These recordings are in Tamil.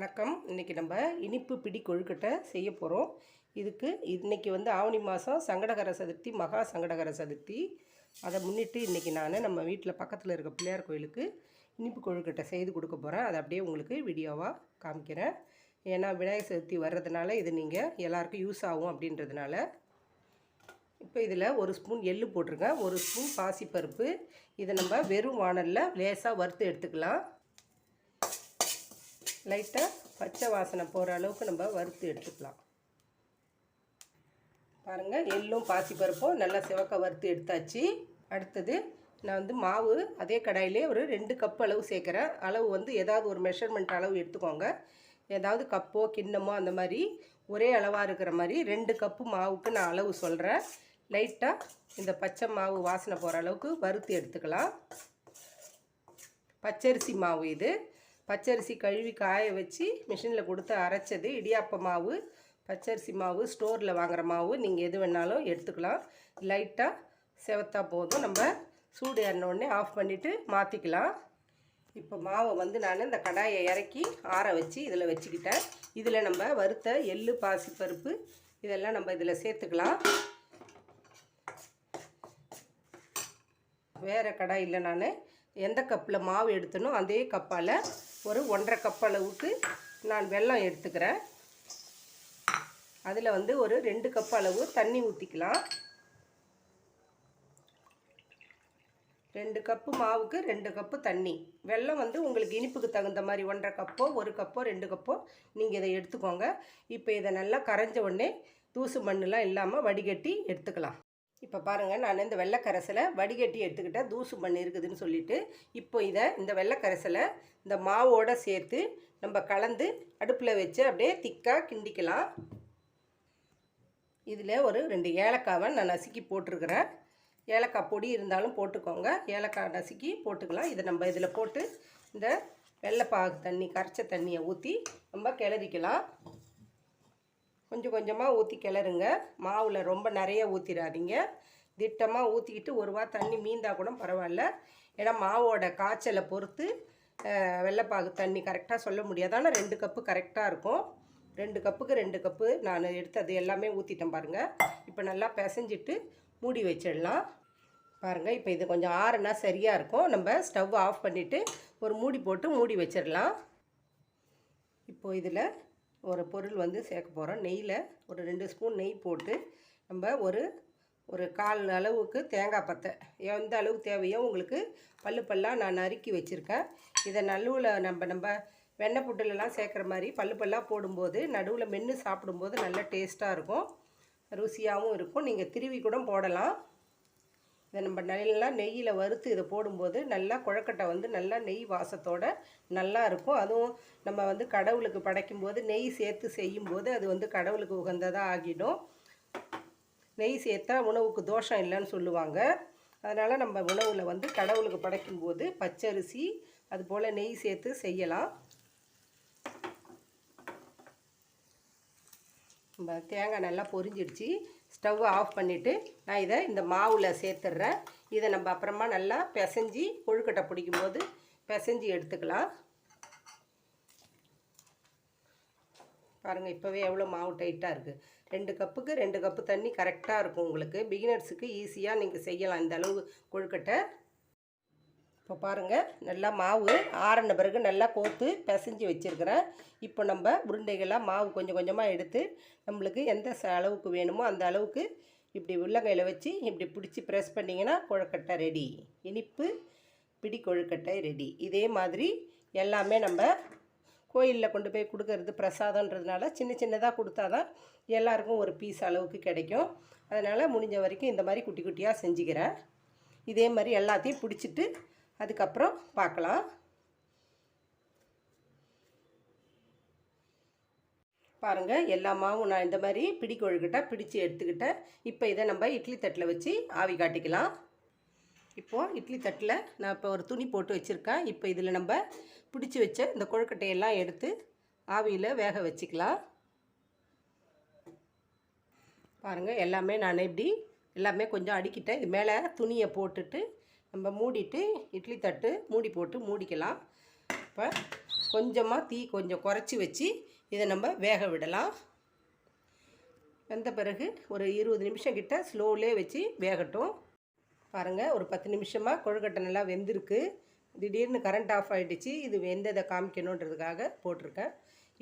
வணக்கம். இன்றைக்கி நம்ம இனிப்பு பிடி கொழுக்கட்டை செய்ய போகிறோம் இதுக்கு இன்றைக்கி வந்து ஆவணி மாதம் சங்கடகர சதுர்த்தி மகா சங்கடகர சதுர்த்தி. அதை முன்னிட்டு இன்றைக்கி நான் நம்ம வீட்டில் பக்கத்தில் இருக்க பிள்ளையார் கோயிலுக்கு இனிப்பு கொழுக்கட்டை செய்து கொடுக்க போகிறேன் அதை அப்படியே உங்களுக்கு வீடியோவாக காமிக்கிறேன். ஏன்னா விநாயகர் சதுர்த்தி வர்றதுனால இது நீங்கள் எல்லாருக்கும் யூஸ் ஆகும் அப்படின்றதுனால. இப்போ இதில் ஒரு ஸ்பூன் எள்ளு போட்டிருக்கேன். ஒரு ஸ்பூன் பாசிப்பருப்பு. இதை நம்ம வெறும் வானலில் லேசாக வறுத்து எடுத்துக்கலாம். லைட்டாக பச்சை வாசனை போகிற அளவுக்கு நம்ம வறுத்து எடுத்துக்கலாம். பாருங்கள் எள்ளும் பாசிப்பருப்பும் நல்லா சிவக்க வறுத்து எடுத்தாச்சு. அடுத்தது நான் வந்து மாவு அதே கடாயிலே ஒரு ரெண்டு கப் அளவு சேர்க்குறேன். அளவு வந்து ஏதாவது ஒரு மெஷர்மெண்ட் அளவு எடுத்துக்கோங்க. ஏதாவது கப்போ கிண்ணமோ அந்த மாதிரி ஒரே அளவாக இருக்கிற மாதிரி ரெண்டு கப்பு மாவுக்கு நான் அளவு சொல்கிறேன் லைட்டாக இந்த பச்சை மாவு வாசனை போகிற அளவுக்கு வறுத்து எடுத்துக்கலாம். பச்சரிசி மாவு இது. பச்சரிசி கழுவி காய வச்சு மிஷினில் கொடுத்து அரைச்சது இடியாப்ப மாவு பச்சரிசி மாவு ஸ்டோரில் வாங்குகிற மாவு. நீங்கள் எது வேணாலும் எடுத்துக்கலாம். லைட்டாக செவத்தா போதும். நம்ம சூடு ஏறினோடனே ஆஃப் பண்ணிவிட்டு மாற்றிக்கலாம் இப்போ மாவை வந்து நான் இந்த கடாயை இறக்கி ஆற வச்சு இதில் வச்சுக்கிட்டேன். இதில் நம்ம வறுத்த எள்ளு பாசிப்பருப்பு இதெல்லாம் நம்ம இதில் சேர்த்துக்கலாம். வேறு கடாயில் நான் எந்த கப்பில் மாவு எடுத்தனோ அதே கப்பால் ஒரு ஒன்றரை கப் அளவுக்கு நான் வெல்லம் எடுத்துக்கிறேன். அதில் வந்து ஒரு ரெண்டு கப் அளவு தண்ணி ஊற்றிக்கலாம் ரெண்டு கப்பு மாவுக்கு ரெண்டு கப்பு தண்ணி. வெல்லம் வந்து உங்களுக்கு இனிப்புக்கு தகுந்த மாதிரி ஒன்றரை கப்போ ஒரு கப்போ ரெண்டு கப்போ நீங்கள் இதை எடுத்துக்கோங்க. இப்போ இதை நல்லா கரைஞ்ச உடனே தூசு மண்ணெலாம் இல்லாமல் வடிகட்டி எடுத்துக்கலாம். இப்போ பாருங்கள் நான் இந்த வெள்ளைக்கரைசலை வடிகட்டி எடுத்துக்கிட்டால் தூசு மண் இருக்குதுன்னு சொல்லிட்டு இப்போ இதை இந்த வெள்ளைக்கரசலை இந்த மாவோடு சேர்த்து நம்ம கலந்து அடுப்பில் வச்சு அப்படியே திக்காக கிண்டிக்கலாம். இதில் ஒரு ரெண்டு ஏலக்காவை நான் நசுக்கி போட்டிருக்கிறேன். ஏலக்காய் பொடி இருந்தாலும் போட்டுக்கோங்க. ஏலக்காய் நசுக்கி போட்டுக்கலாம். இதை நம்ம இதில் போட்டு இந்த வெள்ளைப்பாகு தண்ணி கரைச்ச தண்ணியை ஊற்றி நம்ம கிளறிக்கலாம். கொஞ்சம் கொஞ்சமாக ஊற்றி கிளறுங்க. மாவில் ரொம்ப நிறைய ஊற்றிடாதீங்க திட்டமாக ஊற்றிக்கிட்டு ஒரு வா தண்ணி மீந்தால் கூட பரவாயில்ல. ஏன்னா மாவோட காய்ச்சலை பொறுத்து வெள்ளைப்பாகு தண்ணி கரெக்டாக சொல்ல முடியாது. ஆனால் ரெண்டு கப்பு கரெக்டாக இருக்கும். ரெண்டு கப்புக்கு ரெண்டு கப்பு. நான் எடுத்தது எல்லாமே ஊற்றிட்டேன் பாருங்கள் இப்போ நல்லா பிசைஞ்சிட்டு மூடி வச்சிடலாம். பாருங்கள் இப்போ இது கொஞ்சம் ஆறுனா சரியாக இருக்கும். நம்ம ஸ்டவ் ஆஃப் பண்ணிவிட்டு ஒரு மூடி போட்டு மூடி வச்சிடலாம். இப்போது இதில் ஒரு பொருள் வந்து சேர்க்க போகிறோம் நெய்யில் ஒரு ரெண்டு ஸ்பூன் நெய் போட்டு நம்ம ஒரு ஒரு கால் அளவுக்கு தேங்காய் பத்தை. எந்த அளவுக்கு தேவையோ உங்களுக்கு பல்லு பல்லாக நான் நறுக்கி வச்சுருக்கேன். இதை நடுவில் நம்ம நம்ம வெண்ணெய் புட்டுலலாம் சேர்க்குற மாதிரி பல்லு பல்லாக போடும்போது நடுவில் மென்று சாப்பிடும்போது நல்ல டேஸ்ட்டாக இருக்கும். ருசியாகவும் இருக்கும். நீங்கள் திருவி கூட போடலாம். இதை நம்ம நல்லா நெய்யில் வறுத்து இதை போடும்போது நல்லா குழக்கட்டை வந்து நல்லா நெய் வாசத்தோடு நல்லா இருக்கும். அதுவும் நம்ம வந்து கடவுளுக்கு படைக்கும்போது நெய் சேர்த்து செய்யும்போது அது வந்து கடவுளுக்கு உகந்ததாக ஆகிடும். நெய் சேர்த்தா உணவுக்கு தோஷம் இல்லைன்னு சொல்லுவாங்க. அதனால் நம்ம உணவில் வந்து கடவுளுக்கு படைக்கும்போது பச்சரிசி அதுபோல் நெய் சேர்த்து செய்யலாம். நம்ம தேங்காய் நல்லா பொரிஞ்சிடுச்சு. ஸ்டவ் ஆஃப் பண்ணிவிட்டு நான் இதை இந்த மாவில் சேர்த்துட்றேன். இதை நம்ம அப்புறமா நல்லா பிசைஞ்சி கொழுக்கட்டை பிடிக்கும் போது பிசைஞ்சி எடுத்துக்கலாம். பாருங்கள் இப்போவே எவ்வளோ மாவு டைட்டாக இருக்குது ரெண்டு கப்புக்கு ரெண்டு கப்பு தண்ணி கரெக்டாக இருக்கும் உங்களுக்கு. பிகினர்ஸுக்கு ஈஸியாக நீங்கள் செய்யலாம். இந்த அளவு கொழுக்கட்டை. இப்போ பாருங்கள் நல்லா மாவு ஆறின பிறகு நல்லா கோத்து பிசைஞ்சு வச்சுருக்கிறேன். இப்போ நம்ம உருண்டைகளாக மாவு கொஞ்சம் கொஞ்சமாக எடுத்து நம்மளுக்கு எந்த அளவுக்கு வேணுமோ அந்த அளவுக்கு இப்படி உள்ளங்கையில் வச்சு இப்படி பிடிச்சி ப்ரெஸ் பண்ணிங்கன்னா கொழுக்கட்டை ரெடி இனிப்பு பிடி கொழுக்கட்டை ரெடி இதே மாதிரி எல்லாமே நம்ம கோயிலில் கொண்டு போய் கொடுக்கறது பிரசாதன்றதுனால சின்ன சின்னதாக கொடுத்தா தான் எல்லாருக்கும் ஒரு பீஸ் அளவுக்கு கிடைக்கும். அதனால் முடிஞ்ச வரைக்கும் இந்த மாதிரி குட்டி குட்டியாக செஞ்சுக்கிறேன். இதே மாதிரி எல்லாத்தையும் பிடிச்சிட்டு அதுக்கப்புறம் பார்க்கலாம். பாருங்கள் எல்லா மாவும் நான் இந்த மாதிரி பிடி கொழுக்கிட்டேன் பிடிச்சி எடுத்துக்கிட்டேன். இப்போ இதை நம்ம இட்லி தட்டில் வச்சு ஆவி காட்டிக்கலாம். இப்போது இட்லி தட்டில் நான் இப்போ ஒரு துணி போட்டு வச்சுருக்கேன். இப்போ இதில் நம்ம பிடிச்சி வச்ச இந்த கொழுக்கட்டையெல்லாம் எடுத்து ஆவியில் வேக வச்சுக்கலாம். பாருங்கள் எல்லாமே நான் இப்படி எல்லாமே கொஞ்சம் அடிக்கிட்டேன். இது மேலே துணியை போட்டுட்டு நம்ம மூடிட்டு இட்லி தட்டு மூடி போட்டு மூடிக்கலாம். இப்போ கொஞ்சமாக தீ கொஞ்சம் குறைச்சி வச்சு இதை நம்ம வேக விடலாம். வெந்த பிறகு ஒரு இருபது நிமிஷம் கிட்ட ஸ்லோவிலே வச்சு வேகட்டும். பாருங்கள் ஒரு பத்து நிமிஷமாக கொழுக்கட்டை நல்லா வெந்திருக்கு. திடீர்னு கரண்ட் ஆஃப் ஆகிடுச்சு இது வெந்ததை காமிக்கணுன்றதுக்காக போட்டிருக்கேன்.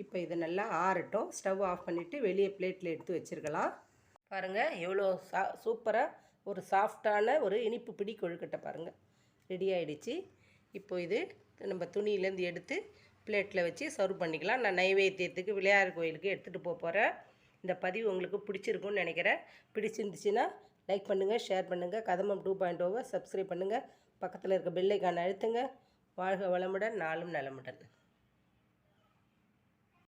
இப்போ இதை நல்லா ஆறட்டும். ஸ்டவ் ஆஃப் பண்ணிவிட்டு வெளியே பிளேட்டில் எடுத்து வச்சுருக்கலாம். பாருங்கள் எவ்வளோ சா சூப்பராக ஒரு சாஃப்டான ஒரு இனிப்பு பிடி கொழுக்கட்டை பாருங்கள் ரெடி ஆகிடுச்சு இப்போ இது நம்ம துணியிலேருந்து எடுத்து பிளேட்டில் வச்சு சர்வ் பண்ணிக்கலாம். நான் நைவேத்தியத்துக்கு விளையாடு கோயிலுக்கு எடுத்துகிட்டு போக போகிறேன் இந்த பதிவு உங்களுக்கு பிடிச்சிருக்கும்னு நினைக்கிறேன். பிடிச்சிருந்துச்சுன்னா லைக் பண்ணுங்கள் ஷேர் பண்ணுங்கள் கதமம் டூ பாயிண்ட் ஓவை சப்ஸ்கிரைப் பண்ணுங்கள் பக்கத்தில் இருக்க பெல்லைக்கான அழுத்துங்க. வாழ்க வளமுடன் நாளும் நலமுடன்.